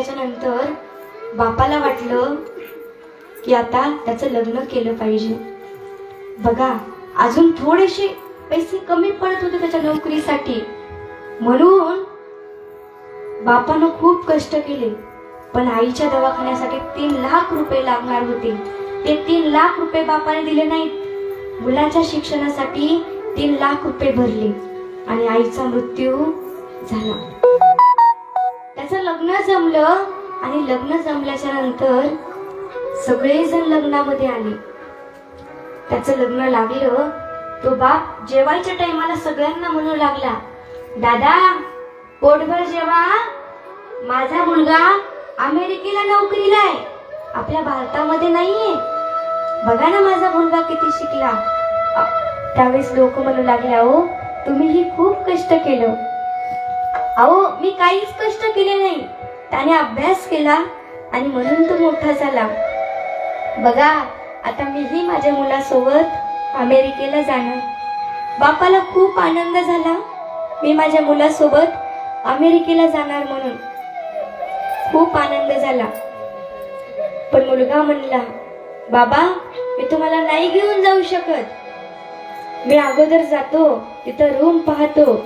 केल्याच्यानंतर बापाला वाटलं की आता त्याचं लग्न केलं पाहिजे. बघा अजून थोडेसे पैसे कमी पडत होते त्याच्या नोकरीसाठी. म्हणून बापानं खूप कष्ट केले. पण आईच्या दवाखान्यासाठी तीन लाख रुपये लागणार होते. ते तीन लाख रुपये बापाने दिले नाहीत. मुलाच्या शिक्षणासाठी तीन लाख रुपये भरले आणि आईचा मृत्यू झाला. त्याचं लग्न जमलं आणि लग्न जमल्याच्या नंतर सगळेजण लग्नामध्ये आले. त्याचं लग्न लागलं तो बाप जेवायच्या टायमाला सगळ्यांना म्हणू लागला दादा पोटभर जेवा. माझा मुलगा अमेरिकेला नोकरीला आहे. आपल्या भारतामध्ये नाहीये. बघा ना माझा मुलगा किती शिकला. त्यावेळेस लोक म्हणू लागले अहो तुम्हीही खूप कष्ट केलं. अहो मी काहीच कष्ट केले नाही. त्याने अभ्यास केला आणि म्हणून तो मोठा झाला. बघा आता मीही माझ्या मुलासोबत अमेरिकेला जाणार. बापाला खूप आनंद झाला. मी माझ्या मुलासोबत अमेरिकेला जाणार म्हणून. खूप आनंद झाला. पण मुलगा म्हणला बाबा मी तुम्हाला नाही घेऊन जाऊ शकत. मी अगोदर जातो तिथं रूम पाहतो.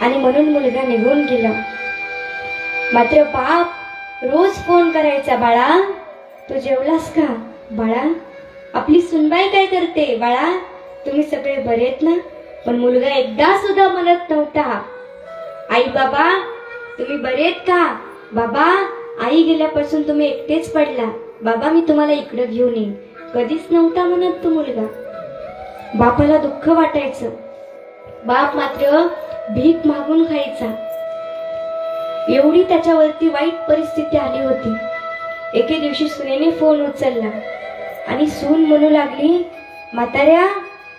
आणि म्हणून मुलगा निघून गेला. मात्र बाप रोज फोन करायचा बाळा तू जेवलास का? बाळा आपली सुनबाई काय करते? बाळा तुम्ही सगळे बरेत ना? पण मुलगा एकदा सुद्धा म्हणत नव्हता. आई बाबा तुम्ही बरेत का? बाबा आई गेल्यापासून तुम्ही एकटेच पडला. बाबा मी तुम्हाला इकडं घेऊन येईन. कधीच नव्हता म्हणत तो मुलगा. बापाला दुःख वाटायचं. बाप मात्र भीक मागून खायचा. एवढी त्याच्यावरती वाईट परिस्थिती आली होती. एके दिवशी सुनेने फोन उचलला आणि सून म्हणू लागली म्हाताऱ्या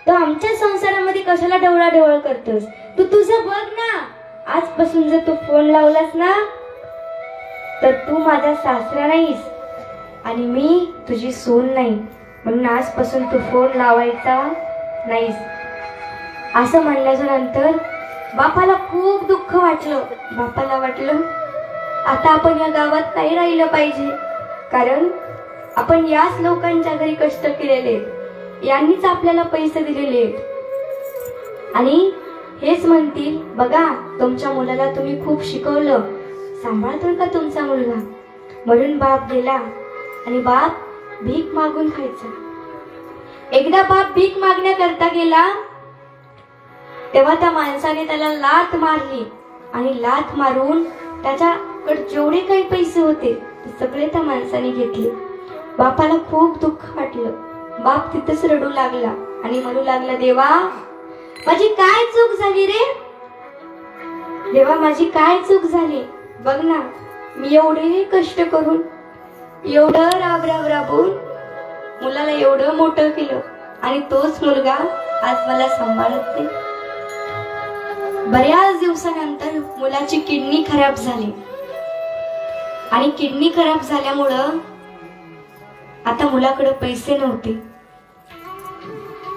तो आमच्या संसारामध्ये कशाला डवळा डवळ करतोस? तू तुझं बघ ना. आजपासून जर तू फोन लावलास ना तर तू माझा सासरा नाहीस आणि मी तुझी सून नाही. म्हणून आजपासून तू फोन लावायचा नाहीस. असं म्हणल्याच्या नंतर बापाला खूप दुःख वाटलं. बापाला वाटलं आता आपण या गावात नाही राहिलं पाहिजे. कारण आपण याच लोकांच्या घरी कष्ट केलेले यांनीच आपल्याला पैसे दिलेले. आहेत आणि हेच म्हणतील बघा तुमच्या मुलाला तुम्ही खूप शिकवलं. सांभाळतो का तुमचा मुलगा? म्हणून बाप गेला आणि बाप भीक मागून खायचा. एकदा बाप भीक मागण्याकरता गेला तेव्हा त्या माणसाने त्याला लात मारली आणि लात मारून त्याच्याकडे जेवढे काही पैसे होते ते सगळे त्या माणसाने घेतले. बापाला खूप दुःख वाटलं. बाप तिथंच रडू लागला आणि म्हणू लागला देवा माझी काय चूक झाली रे? देवा माझी काय चूक झाली? बघ ना मी एवढे कष्ट करून एवढं राब राब राबून मुलाला एवढं मोठं केलं आणि तोच मुलगा आज मला सांभाळत नाही. बऱ्याच दिवसानंतर मुलाची किडनी खराब झाली. आणि किडनी खराब झाल्यामुळं आता मुलाकडे पैसे नव्हते.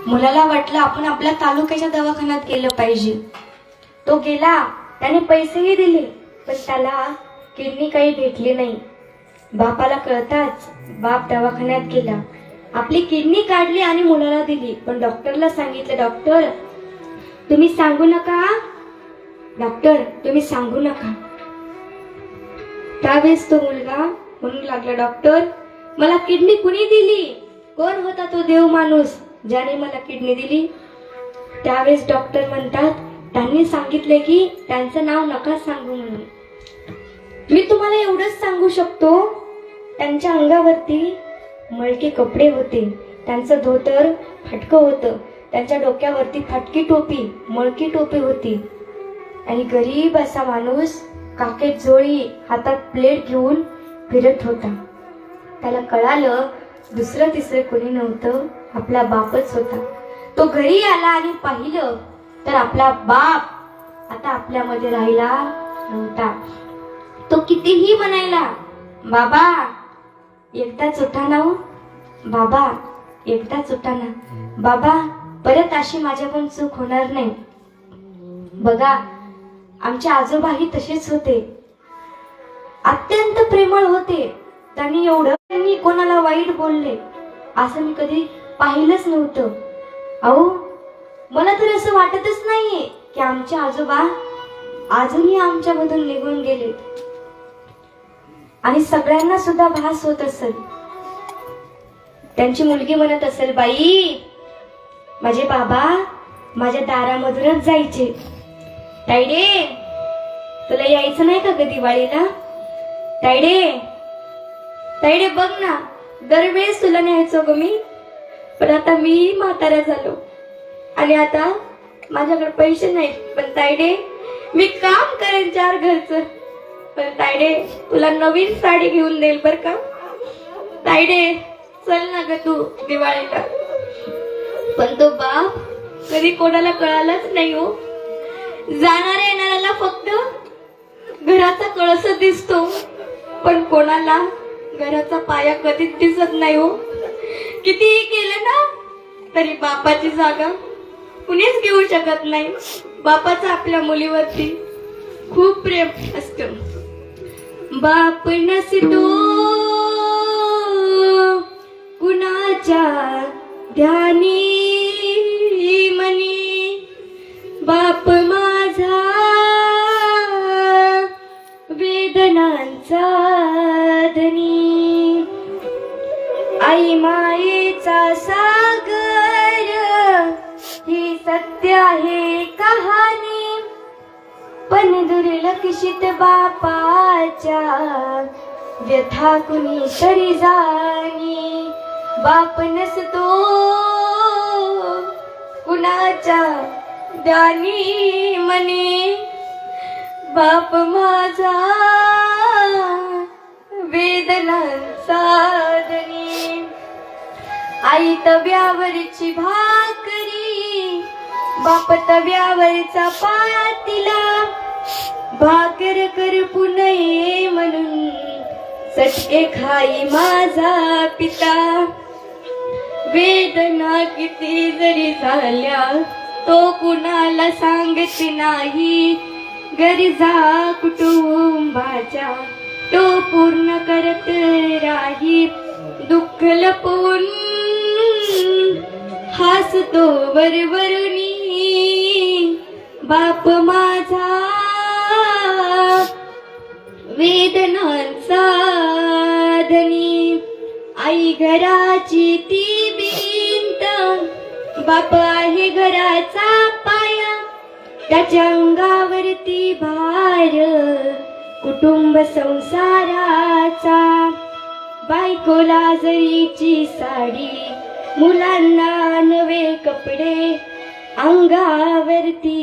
मुलाला वाटलं आपण आपल्या तालुक्याच्या दवाखान्यात गेलं पाहिजे. तो गेला त्याने पैसेही दिले पण त्याला किडनी काही भेटली नाही. बापाला कळताच बाप दवाखान्यात गेला. आपली किडनी काढली आणि मुलाला दिली पण डॉक्टरला सांगितलं डॉक्टर तुम्ही सांगू नका डॉक्टर तुम्ही सांगू नका. त्यावेळेस तो मुलगा म्हणू लागला डॉक्टर मला किडनी कुणी दिली? कोण होता तो देव माणूस ज्याने मला किडनी दिली? त्यावेळेस डॉक्टर म्हणतात त्यांनी सांगितले की त्यांचं नाव नका सांगू म्हणून. मी तुम्हाला एवढंच सांगू शकतो त्यांच्या अंगावरती मळके कपडे होते त्यांचं धोतर फटकं होतं त्यांच्या डोक्यावरती फटकी टोपी मळकी टोपी होती. आणि गरीब असा माणूस काकेत जोळी हातात प्लेट घेऊन फिरत होता. त्याला कळालं दुसरं तिसरं कोणी नव्हतं आपला बापच होता. तो घरी आला आणि पाहिलं तर आपला बाप आता आपल्यामध्ये राहिला नव्हता. तो कितीही म्हणायला बाबा एकदाच उठा ना हो. बाबा एकदाच उठा ना. बाबा परत अशी माझ्याकडून चूक होणार नाही. बघा आमचे आजोबाही तसेच होते. अत्यंत प्रेमळ होते. त्यांनी एवढं त्यांनी कोणाला वाईट बोलले असं मी कधी पाहिलंच नव्हतं. अहो मला तर असं वाटतच नाहीये की आमचे आजोबा अजूनही आमच्यामधून निघून गेलेत आणि सगळ्यांना सुद्धा भास होत असेल. त्यांची मुलगी म्हणत असेल बाई माझे बाबा माझ्या दारामधूनच जायचे. तायडे तुला यायचं नाही का ग दिवाळीला? तायडे तायडे बघ ना दरवेळेस तुला न्यायचो ग मी. पण आता मी म्हाताऱ्या झालो. आणि आता माझ्याकडे पैसे नाहीत. पण तायडे मी काम करेन चार घरचं. पण तायडे तुला नवीन साडी घेऊन देईल बर का? तायडे चल ना ग तू दिवाळीला. पण तो बाप कधी कोणाला कळालाच नाही हो. जाणाऱ्या येणाऱ्याला फक्त घराचा कळस दिसतो. पण कोणाला घराचा पाया कधीच दिसत नाही हो. कितीही केलं ना तरी बापाची जागा कुणीच घेऊ शकत नाही. बापाचं आपल्या मुलीवरती खूप प्रेम असत. बाप नसतो कुणाच्या ध्यानी पण दुर्लक्षित बापाच्या. व्यथा कुणी तरी जाणी. बाप नसतो कुणाच्या दानी मने बाप माझा वेदनांचा धनी आई तव्यावरची भाकरी. बाप तव्यावरचा पातीला. भाकर कर पुनये म्हणून सटके खाई माझा पिता. वेदना किती जरी झाल्या तो कुणाला सांगत नाही. गरजा कुटुंबाच्या तो पूर्ण करत राही. दुःख लपवून हसतो वरवरुनी. बाप माझा वेदनांचा धनी आई घराची ती भिंत बाप आहे घराचा पाया. त्याच्या अंगावरती भार कुटुंब संसाराचा. बायकोला जरीची साडी मुलांना नवे कपडे अंगावरती